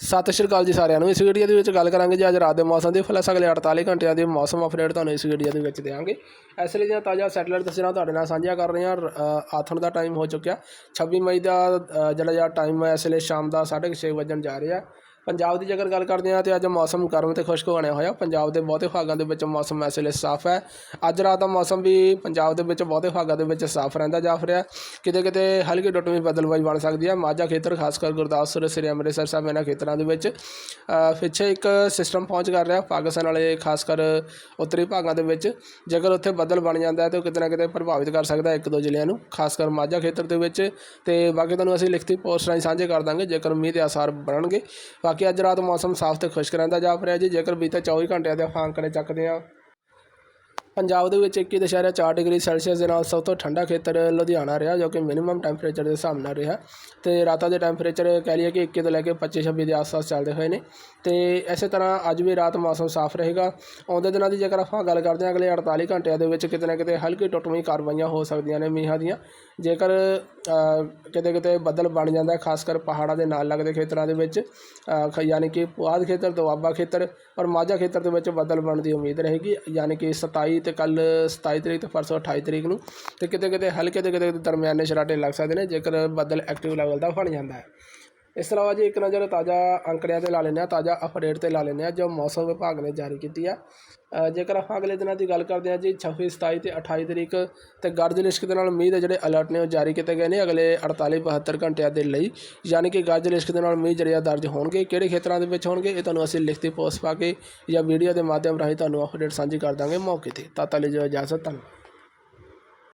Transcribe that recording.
ਸਤਿ ਸ਼੍ਰੀ ਅਕਾਲ ਜੀ ਸਾਰਿਆਂ ਨੂੰ। ਇਸ ਵੀਡੀਓ ਦੇ ਵਿੱਚ ਗੱਲ ਕਰਾਂਗੇ ਜੀ ਅੱਜ ਰਾਤ ਦੇ ਮੌਸਮ ਦੀ। ਪਲੱਸ ਅਗਲੇ 48 ਘੰਟਿਆਂ ਦੀ ਮੌਸਮ ਅਪਡੇਟ ਤੁਹਾਨੂੰ ਇਸ ਵੀਡੀਓ ਦੇ ਵਿੱਚ ਦੇਵਾਂਗੇ ਇਸ ਲਈ ਦੀਆਂ ਤਾਜ਼ਾ ਸੈਟੇਲਾਈਟ ਤਸਵੀਰਾਂ ਤੁਹਾਡੇ ਨਾਲ ਸਾਂਝੀਆਂ ਕਰ ਰਹੇ ਹਾਂ ਆਥਣ ਦਾ ਟਾਈਮ ਹੋ ਚੁੱਕਿਆ। 26 ਮਈ ਦਾ ਜਿਹੜਾ ਜਿਹਾ ਟਾਈਮ ਹੈ, ਇਸ ਵੇਲੇ ਸ਼ਾਮ ਦਾ 6:30 ਵਜਣ ਜਾ ਰਿਹਾ। ਪੰਜਾਬ ਦੀ ਜੇਕਰ ਗੱਲ ਕਰਦੇ ਹਾਂ ਤੇ ਅੱਜ ਮੌਸਮ ਗਰਮ ਤੇ ਖੁਸ਼ਕ ਬਣਿਆ ਹੋਇਆ। ਪੰਜਾਬ ਦੇ ਬਹੁਤੇ ਭਾਗਾਂ ਦੇ ਵਿੱਚ ਮੌਸਮ ਇਸ ਵੇਲੇ ਸਾਫ਼ ਹੈ। ਅੱਜ ਰਾਤ ਦਾ ਮੌਸਮ ਵੀ ਪੰਜਾਬ ਦੇ ਵਿੱਚ ਬਹੁਤੇ ਭਾਗਾਂ ਦੇ ਵਿੱਚ ਸਾਫ਼ ਰਹਿੰਦਾ ਜਾ ਰਿਹਾ ਕਿਤੇ ਕਿਤੇ ਹਲਕੀ ਟੁੱਟਵੀਂ ਬਦਲਵਾਈ ਬਣ ਸਕਦੀ ਹੈ। ਮਾਝਾ ਖੇਤਰ, ਖਾਸ ਕਰ ਗੁਰਦਾਸਪੁਰ, ਸ੍ਰੀ ਅੰਮ੍ਰਿਤਸਰ ਸਾਹਿਬ, ਇਹਨਾਂ ਖੇਤਰਾਂ ਦੇ ਵਿੱਚ ਪਿੱਛੇ ਇੱਕ ਸਿਸਟਮ ਪਹੁੰਚ ਕਰ ਰਿਹਾ। ਪਾਕਿਸਤਾਨ ਵਾਲੇ ਖਾਸ ਕਰ ਉੱਤਰੀ ਭਾਗਾਂ ਦੇ ਵਿੱਚ, ਜੇਕਰ ਉੱਥੇ ਬੱਦਲ ਬਣ ਜਾਂਦਾ ਹੈ ਤਾਂ ਉਹ ਕਿਤੇ ਨਾ ਕਿਤੇ ਪ੍ਰਭਾਵਿਤ ਕਰ ਸਕਦਾ ਇੱਕ ਦੋ ਜ਼ਿਲ੍ਹਿਆਂ ਨੂੰ, ਖਾਸ ਕਰ ਮਾਝਾ ਖੇਤਰ ਦੇ ਵਿੱਚ। ਤੇ ਬਾਕੀ ਤੁਹਾਨੂੰ ਅਸੀਂ ਲਿਖਤੀ ਪੋਸਟ ਰਾਹੀਂ ਸਾਂਝੇ ਕਰ ਦਾਂਗੇ। ਜੇਕਰ ਮੀਂਹ ਦੇ ਆਸਾਰ ਬਣਨਗੇ ਬਾਕੀ ਅੱਜ ਰਾਤ ਮੌਸਮ ਸਾਫ਼ ਤੇ ਖੁਸ਼ਕ ਰਹਿੰਦਾ ਜਾਪ ਰਿਹਾ ਜੀ, ਜੇਕਰ ਬੀਤੇ 24 ਘੰਟਿਆਂ ਦੇ ਆਪਾਂ ਅੰਕੜੇ ਚੱਕਦੇ ਹਾਂ। ਪੰਜਾਬ ਦੇ ਵਿੱਚ 21.4 ਡਿਗਰੀ ਸੈਲਸੀਅਸ ਦੇ ਨਾਲ ਸਭ ਤੋਂ ਠੰਡਾ ਖੇਤਰ ਲੁਧਿਆਣਾ ਰਿਹਾ, ਜੋ ਕਿ ਮਿਨੀਮਮ ਟੈਂਪਰੇਚਰ ਦੇ ਹਿਸਾਬ ਨਾਲ ਰਿਹਾ। ਤੇ ਰਾਤਾਂ ਦੇ ਟੈਂਪਰੇਚਰ ਕਹਿ ਲਈਏ ਕਿ 21 ਤੋਂ ਲੈ ਕੇ 25 26 ਦੇ ਆਸ-ਪਾਸ ਚੱਲਦੇ ਹੋਏ ਨੇ। ਤੇ ਇਸੇ ਤਰ੍ਹਾਂ ਅੱਜ ਵੀ ਰਾਤ ਮੌਸਮ ਸਾਫ਼ ਰਹੇਗਾ। ਆਉਂਦੇ ਦਿਨਾਂ ਦੀ ਜੇਕਰ ਆਪਾਂ ਗੱਲ ਕਰਦੇ ਹਾਂ, ਅਗਲੇ 48 ਘੰਟਿਆਂ ਦੇ ਵਿੱਚ ਕਿਤੇ ਨਾ ਕਿਤੇ ਹਲਕੀ ਟੁੱਟਵੀਂ ਕਾਰਵਾਈਆਂ ਹੋ ਸਕਦੀਆਂ ਨੇ ਮੀਂਹਾਂ ਦੀਆਂ। ਜੇਕਰ ਕਿਤੇ ਕਿਤੇ ਬੱਦਲ ਬਣ ਜਾਂਦਾ, ਖਾਸ ਕਰ ਪਹਾੜਾਂ ਦੇ ਨਾਲ ਲੱਗਦੇ ਖੇਤਰਾਂ ਦੇ ਵਿੱਚ ਖ- ਯਾਨੀ ਕਿ ਪੁਆਧ ਖੇਤਰ, ਦੁਆਬਾ ਖੇਤਰ, ਔਰ ਮਾਝਾ ਖੇਤਰ ਦੇ ਵਿੱਚ ਬੱਦਲ ਬਣਨ ਦੀ ਉਮੀਦ ਰਹੇਗੀ। ਯਾਨੀ ਕਿ 27 ਤੇ ਕੱਲ 27 ਤਰੀਕ ਤੇ ਪਰਸੋਂ 28 ਤਰੀਕ ਨੂੰ ਤੇ ਕਿਤੇ ਕਿਤੇ ਹਲਕੇ ਤੇ ਕਿਤੇ ਕਿਤੇ ਦਰਮਿਆਨੇ ਸ਼ਰਾਟੇ ਲੱਗ ਸਕਦੇ ਨੇ, ਜੇਕਰ ਬੱਦਲ ਐਕਟਿਵ ਲੈਵਲ ਦਾ ਬਣ ਜਾਂਦਾ ਹੈ। ਇਸ ਤੋਂ ਇਲਾਵਾ ਜੀ, ਇੱਕ ਨਜ਼ਰ ਤਾਜ਼ਾ ਅੰਕੜਿਆਂ ਤੇ ਲਾ ਲੈਂਦੇ ਹਾਂ, ਤਾਜ਼ਾ ਅਪਡੇਟ ਤੇ ਲਾ ਲੈਂਦੇ ਹਾਂ ਜੋ ਮੌਸਮ ਵਿਭਾਗ ਨੇ ਜਾਰੀ ਕੀਤੀ ਆ। ਜੇਕਰ ਆਪਾਂ ਅਗਲੇ ਦਿਨਾਂ ਦੀ ਗੱਲ ਕਰਦੇ ਹਾਂ ਜੀ 26 27 ਤੇ 28 ਤਰੀਕ ਤੇ ਗਰਜ ਲਿਸ਼ਕ ਦੇ ਨਾਲ ਮੀਂਹ ਦੇ ਜਿਹੜੇ ਅਲਰਟ ਨੇ ਉਹ ਜਾਰੀ ਕੀਤੇ ਗਏ ਨੇ ਅਗਲੇ 48 72 ਘੰਟਿਆਂ ਦੇ ਲਈ। ਯਾਨੀ ਕਿ ਗਰਜ ਲਿਸ਼ਕ ਦੇ ਨਾਲ ਮੀਂਹ ਜਿਹੜੇ ਆ ਦਰਜ ਹੋਣਗੇ। ਕਿਹੜੇ ਖੇਤਰਾਂ ਦੇ ਵਿੱਚ ਹੋਣਗੇ ਇਹ ਤੁਹਾਨੂੰ ਅਸੀਂ ਲਿਖਤੀ ਪੋਸਟ ਪਾ ਕੇ ਜਾਂ ਵੀਡੀਓ ਦੇ ਮਾਧਿਅਮ ਰਾਹੀਂ ਤੁਹਾਨੂੰ ਅਪਡੇਟ ਸਾਂਝੀ ਕਰ ਦਾਂਗੇ। ਮੌਕੇ ਤੇ ਤਦ ਤੱਕ ਲਈ ਜੋ ਇਜਾਜ਼ਤ, ਧੰਨਵਾਦ।